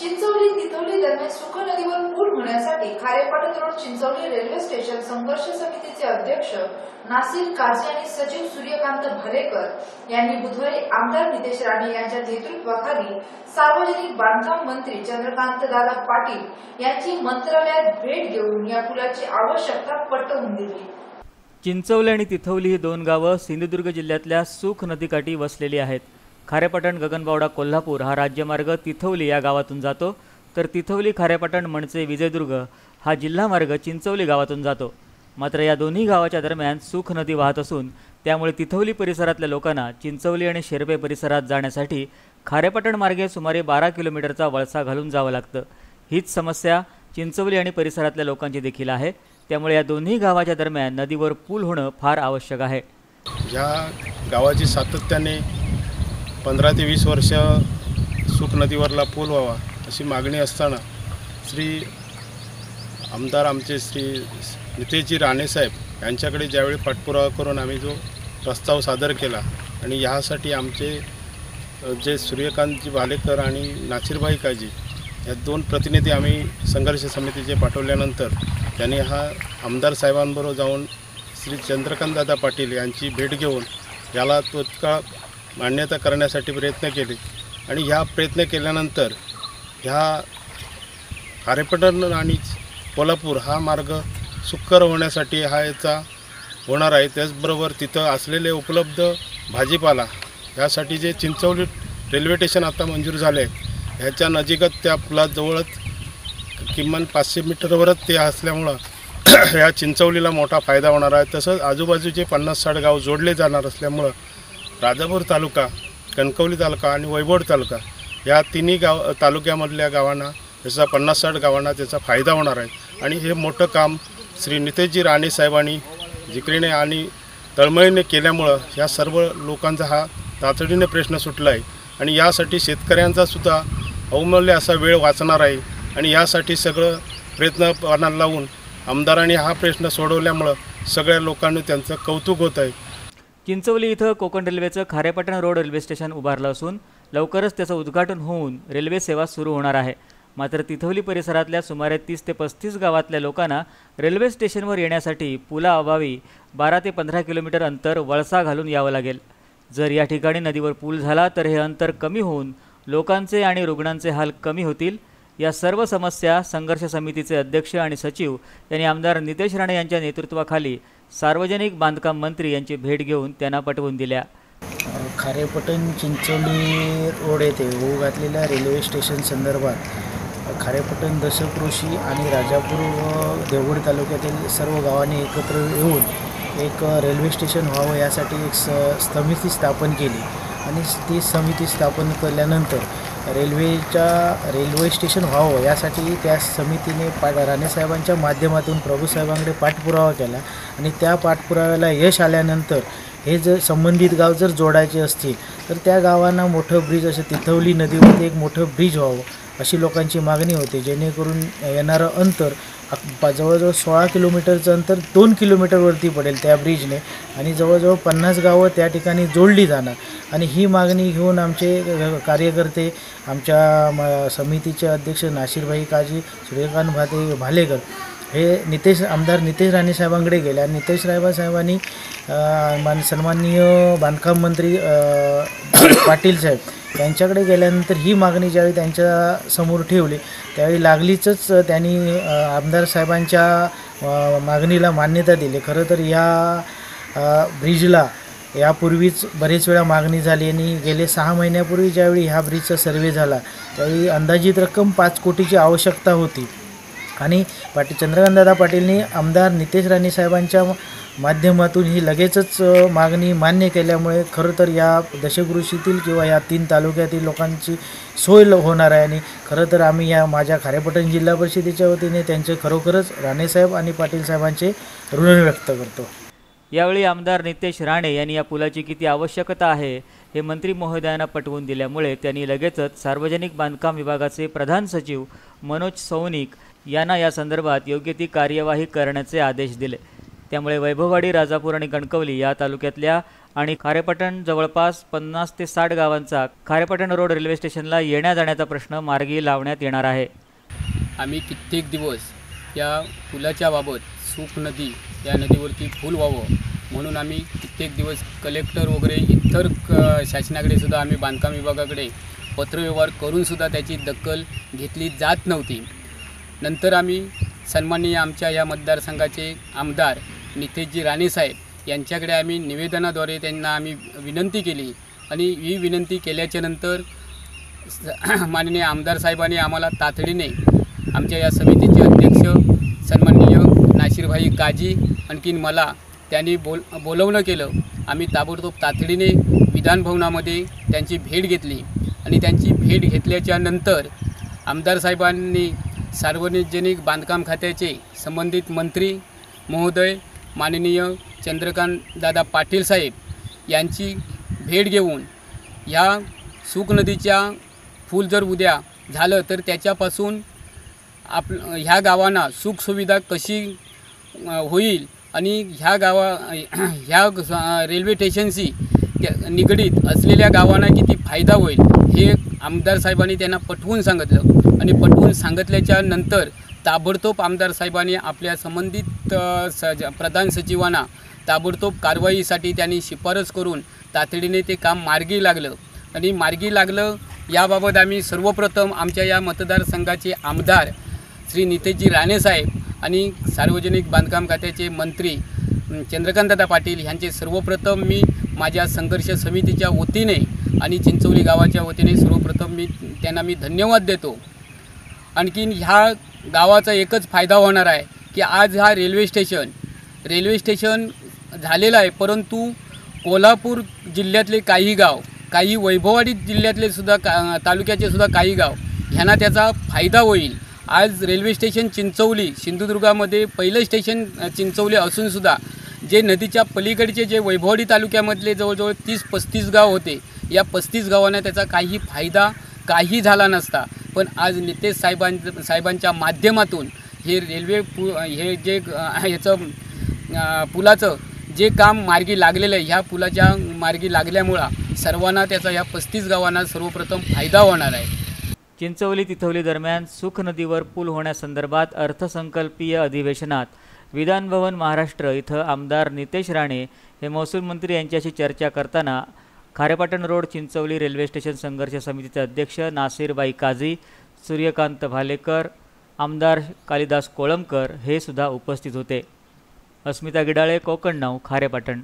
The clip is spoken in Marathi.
चिंचवली तिथवली दरम्यान सुख नदीवर पूल होण्यासाठी Kharepatan road Chinchavali railway station संघर्ष समितीचे अध्यक्ष नासिर काझी आणि सचिव सूर्यकांत भरेकर यांनी बुधवारी आमदार नितेश राणे यांच्या नेतृत्वाखाली सार्वजनिक बांधकाम मंत्री चंद्रकांत दादा पाटील यांची मंत्रालयात भेट घेऊन या पुलाची आवश्यकता पटवून दिली. चिंचवली आणि तिथवली ही दोन गावं सिंधुदुर्ग जिल्ह्यातल्या सुख नदीकाठी वसलेली आहेत. खारेपाटण गगनबावडा कोल्हापूर हा राज्यमार्ग तिथवली या गावातून जातो. तर तिथवली खारेपाटण म्हणचे विजयदुर्ग हा जिल्हा मार्ग चिंचवली गावातून जातो. मात्र या दोन्ही गावाच्या दरम्यान सुख नदी वाहत असून त्यामुळे तिथवली परिसरातल्या लोकांना चिंचवली आणि शेरपे परिसरात जाण्यासाठी खारेपाटण मार्गे सुमारे बारा किलोमीटरचा वळसा घालून जावं लागतं. हीच समस्या चिंचवली आणि परिसरातल्या लोकांची देखील आहे. त्यामुळे या दोन्ही गावाच्या दरम्यान नदीवर पूल होणं फार आवश्यक आहे. ह्या गावाची सातत्याने पंधरा ते वीस वर्ष सुख नदीवरला पूल व्हावा अशी मागणी असताना श्री आमदार आमचे श्री नितेशजी राणेसाहेब यांच्याकडे ज्यावेळी पाठपुरावा करून आम्ही जो प्रस्ताव सादर केला आणि ह्यासाठी आमचे जे सूर्यकांतजी भालेकर आणि नासिरभाई काजी या दोन प्रतिनिधी आम्ही संघर्ष समितीचे पाठवल्यानंतर त्यांनी हा आमदार साहेबांबरोबर जाऊन श्री चंद्रकांतदादा पाटील यांची भेट घेऊन याला तत्काळ मान्यता करण्यासाठी प्रयत्न केले. आणि ह्या प्रयत्न केल्यानंतर ह्या खारेपटण आणि कोल्हापूर हा मार्ग सुकर होण्यासाठी हा याचा होणार आहे. त्याचबरोबर तिथं असलेले उपलब्ध भाजीपाला ह्यासाठी जे चिंचवली रेल्वे स्टेशन आता मंजूर झाले आहे ह्याच्या नजीकच त्या पुलाजवळच किमान पाचशे मीटरवरच ते असल्यामुळं ह्या चिंचवलीला मोठा फायदा होणार आहे. तसंच आजूबाजूचे पन्नास साठ गाव जोडले जाणार असल्यामुळं राजापूर तालुका कणकवली तालुका आणि वैभवड तालुका या तिन्ही गाव तालुक्यामधल्या गावांना त्याचा पन्नास साठ गावांना त्याचा फायदा होणार आहे. आणि हे मोठं काम श्री नितेशजी राणे साहेबांनी जिकरीने आणि तळमळीने केल्यामुळं या सर्व लोकांचा हा तातडीने प्रश्न सुटला आहे आणि यासाठी शेतकऱ्यांचासुद्धा अवमूल्य असा वेळ वाचणार आहे. आणि यासाठी सगळं प्रयत्न पणाला लावून आमदारांनी हा प्रश्न सोडवल्यामुळं सगळ्या लोकांनी त्यांचं कौतुक होत आहे. चिंचवली इथं कोकण रेल्वेचं खारेपाटण रोड रेल्वे स्टेशन उभारलं असून लवकरच त्याचं उद्घाटन होऊन रेल्वे सेवा सुरू होणार आहे. मात्र तिथवली परिसरातल्या सुमारे तीस ते पस्तीस गावातल्या लोकांना रेल्वे स्टेशनवर येण्यासाठी पुलाअभावी बारा ते पंधरा किलोमीटर अंतर वळसा घालून यावं लागेल. जर या ठिकाणी नदीवर पूल झाला तर हे अंतर कमी होऊन लोकांचे आणि रुग्णांचे हाल कमी होतील. या सर्व समस्या संघर्ष समितीचे अध्यक्ष आणि सचिव यांनी आमदार नितेश राणे यांच्या नेतृत्वाखाली सार्वजनिक बांधकाम मंत्री यांची भेट घेऊन त्यांना पटवून दिल्या. खारेपटण चिंचोली रोड येथे होऊ घातलेल्या रेल्वे स्टेशन संदर्भात खारेपटण दशकृषी आणि राजापूर व देवगड तालुक्यातील सर्व गावांनी एकत्र येऊन एक रेल्वे स्टेशन व्हावं यासाठी एक स समिती स्थापन केली. आणि ती समिती स्थापन केल्यानंतर रेल्वेच्या रेल्वे स्टेशन व्हावं यासाठी त्या समितीने पा राणेसाहेबांच्या माध्यमातून प्रभूसाहेबांकडे पाठपुरावा केला. आणि त्या पाठपुराव्याला यश आल्यानंतर हे जर संबंधित गाव जर जोडायचे असतील तर त्या गावांना मोठं ब्रिज असं तिथवली नदीवरती एक मोठं ब्रिज व्हावं अशी लोकांची मागणी होती. जेणेकरून येणारं अंतर जवळजवळ सोळा किलोमीटरचं अंतर दोन किलोमीटरवरती पडेल त्या ब्रिजने आणि जवळजवळ पन्नास गावं त्या ठिकाणी जोडली जाणार. आणि ही मागणी घेऊन आमचे कार्यकर्ते आमच्या म समितीचे अध्यक्ष नाशिरभाई काजी सूर्यकांत भाते भालेकर हे नितेश आमदार नितेश राणे साहेबांकडे गेले. आणि नितेश रायबा साहेबांनी मान सन्माननीय बांधकाम मंत्री पाटील साहेब यांच्याकडे गेल्यानंतर ही मागणी ज्यावेळी त्यांच्यासमोर ठेवली त्यावेळी लागलीचच त्यांनी आमदार साहेबांच्या मागणीला मान्यता दिली. खरं तर या ब्रिजला यापूर्वीच बरेच वेळा मागणी झाली आणि गेले सहा महिन्यापूर्वी ज्यावेळी ह्या ब्रिजचा सर्वे झाला त्यावेळी अंदाजित रक्कम पाच कोटीची आवश्यकता होती. आणि पाटील चंद्रकांतदादा पाटीलनी आमदार नितेश राणे साहेबांच्या माध्यमातून ही लगेचच मागणी मान्य केल्यामुळे खरं तर या दशकृषीतील किंवा या तीन तालुक्यातील लोकांची सोय ल- होणार आहे आणि खरं तर आम्ही या माझ्या खारेपटण जिल्हा परिषदेच्या वतीने त्यांचे खरोखरच राणेसाहेब आणि पाटील साहेबांचे ऋण व्यक्त करतो. यावेळी आमदार नितेश राणे यांनी या पुलाची किती आवश्यकता आहे हे मंत्री महोदयांना पटवून दिल्यामुळे त्यांनी लगेचच सार्वजनिक बांधकाम विभागाचे प्रधान सचिव मनोज सौनिक यांना या संदर्भात योग्य ती कार्यवाही करण्याचे आदेश दिले. त्यामुळे वैभववाडी राजापूर आणि कणकवली या तालुक्यातल्या आणि खारेपटण जवळपास पन्नास ते साठ गावांचा खारेपटण रोड रेल्वे स्टेशनला येण्या जाण्याचा प्रश्न मार्गी लावण्यात येणार आहे. आम्ही कित्येक दिवस या पुलाच्या बाबत सूप नदी या नदीवरती पूल व्हावं म्हणून आम्ही कित्येक दिवस कलेक्टर वगैरे इतर क शासनाकडे सुद्धा आम्ही बांधकाम विभागाकडे पत्रव्यवहार करूनसुद्धा त्याची दखल घेतली जात नव्हती. नंतर आम्ही सन्माननीय आमच्या या मतदारसंघाचे आमदार नितेशजी राणेसाहेब यांच्याकडे आम्ही निवेदनाद्वारे त्यांना आम्ही विनंती केली आणि ही विनंती केल्याच्यानंतर माननीय आमदार साहेबांनी आम्हाला तातडीने आमच्या या समितीचे अध्यक्ष सन्माननीय नाशिरभाई काजी आणखीन मला त्यांनी बोल बोलवणं केलं. आम्ही ताबडतोब तातडीने विधानभवनामध्ये त्यांची भेट घेतली आणि त्यांची भेट घेतल्याच्या नंतर आमदार साहेबांनी सार्वजनिक बांधकाम खात्याचे संबंधित मंत्री महोदय माननीय चंद्रकांतदादा पाटील साहेब यांची भेट घेऊन ह्या सुखनदीच्या फूल जर उद्या झालं तर त्याच्यापासून आप ह्या गावांना सुखसुविधा कशी होईल? आणि ह्या गावा ह्या रेल्वे स्टेशनशी त्या- निगडीत असलेल्या गावांना किती फायदा होईल हे आमदार साहेबांनी त्यांना पटवून सांगितलं. आणि पटवून सांगितल्याच्या नंतर ताबडतोब आमदार साहेबांनी आपल्या संबंधित सज प्रधान सचिवांना ताबडतोब कारवाईसाठी त्यांनी शिफारस करून तातडीने ते काम मार्गी लागलं. आणि मार्गी लागलं याबाबत आम्ही सर्वप्रथम आमच्या या मतदारसंघाचे आमदार श्री नितेशजी राणेसाहेब आणि सार्वजनिक बांधकाम खात्याचे मंत्री अं, चंद्रकांतदादा पाटील यांचे सर्वप्रथम मी माझ्या संघर्ष समितीच्या वतीने आणि चिंचवली गावाच्या वतीने सर्वप्रथम मी त्यांना मी धन्यवाद देतो. आणखीन ह्या गावाचा एकच फायदा होणार आहे की आज हा रेल्वे स्टेशन रेल्वे स्टेशन झालेलं आहे परंतु कोल्हापूर जिल्ह्यातले काही गाव काही वैभववाडी जिल्ह्यातले सुद्धा का तालुक्याचे सुद्धा काही गाव ह्यांना त्याचा फायदा होईल. आज रेल्वे स्टेशन चिंचवली सिंधुदुर्गामध्ये पहिलं स्टेशन चिंचवली असूनसुद्धा जे नदीच्या पलीकडचे जे वैभवडी तालुक्यामधले जवळजवळ तीस पस्तीस गाव होते या पस्तीस गावांना त्याचा काही फायदा काही झाला नसता. पण आज नितेश साहेबां साहेबांच्या माध्यमातून हे रेल्वे पु हे जे ह्याचं पुलाचं जे काम मार्गी लागलेलं आहे ह्या पुलाच्या मार्गी लागल्यामुळं सर्वांना त्याचा ह्या पस्तीस गावांना सर्वप्रथम फायदा होणार आहे. चिंचवली तिथवली दरम्यान सुख नदीवर पूल होण्यासंदर्भात अर्थसंकल्पीय अधिवेशनात विधानभवन महाराष्ट्र इथं आमदार नितेश राणे हे महसूल मंत्री यांच्याशी चर्चा करताना Kharepatan road Chinchavali railway station संघर्ष समितीचे अध्यक्ष नासिरबाई काझी सूर्यकांत भालेकर आमदार कालिदास कोळंबकर हे सुद्धा उपस्थित होते. अस्मिता गिडाळे कोकण नाव खारेपाटण.